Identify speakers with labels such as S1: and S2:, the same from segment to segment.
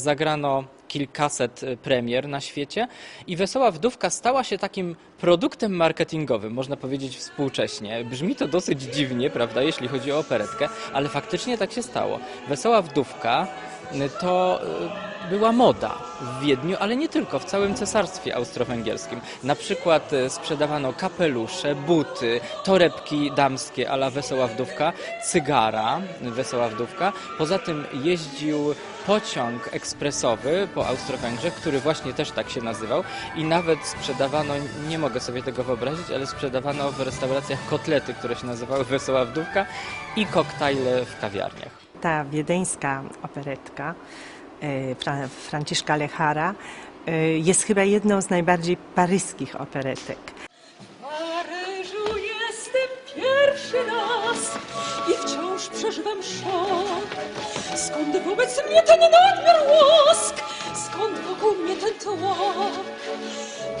S1: zagrano kilkaset y, premier na świecie i Wesoła Wdówka stała się takim produktem marketingowym, można powiedzieć współcześnie. Brzmi to dosyć dziwnie, prawda, jeśli chodzi o operetkę, ale faktycznie tak się stało. Wesoła Wdówka y, to y, była moda w Wiedniu, ale nie tylko, w całym cesarstwie austro-węgierskim. Na przykład y, sprzedawano kapelusze, buty, torebki damskie ala Wesoła Wdówka, cygara Wesoła Wdówka. Poza tym jeździł pociąg ekspresowy po Austro-Węgrzech, który właśnie też tak się nazywał i nawet sprzedawano, nie mogę sobie tego wyobrazić, ale sprzedawano w restauracjach kotlety, które się nazywały Wesoła Wdówka i koktajle w kawiarniach.
S2: Ta wiedeńska operetka e, Fra- Franciszka Lechara e, jest chyba jedną z najbardziej paryskich operetek.
S3: W Paryżu jestem pierwszy raz i wciąż przeżywam szok. Skąd wobec mnie ten nadmiar łask? Skąd wokół mnie ten tłok?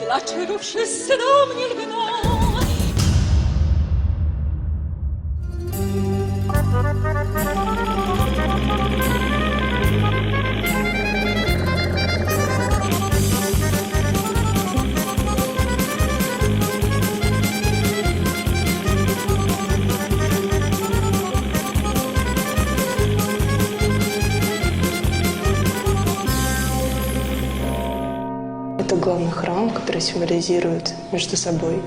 S3: Dlaczego wszyscy do mnie lgną?
S4: Это главный храм, который символизирует между собой,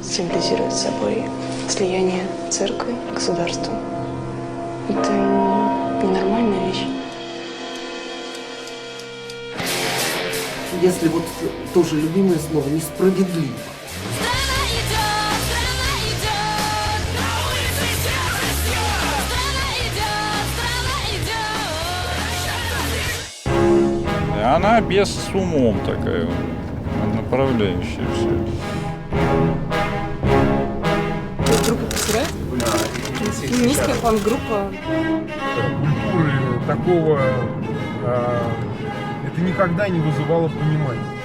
S4: символизирует собой слияние церкви и государства. Это ненормальная вещь.
S5: если вот тоже любимое слово, несправедливо.
S6: Она без с умом такая, направляющаяся.
S7: Группа Петре? Феминистская панк-группа.
S8: культуры такого а, это никогда не вызывало понимания.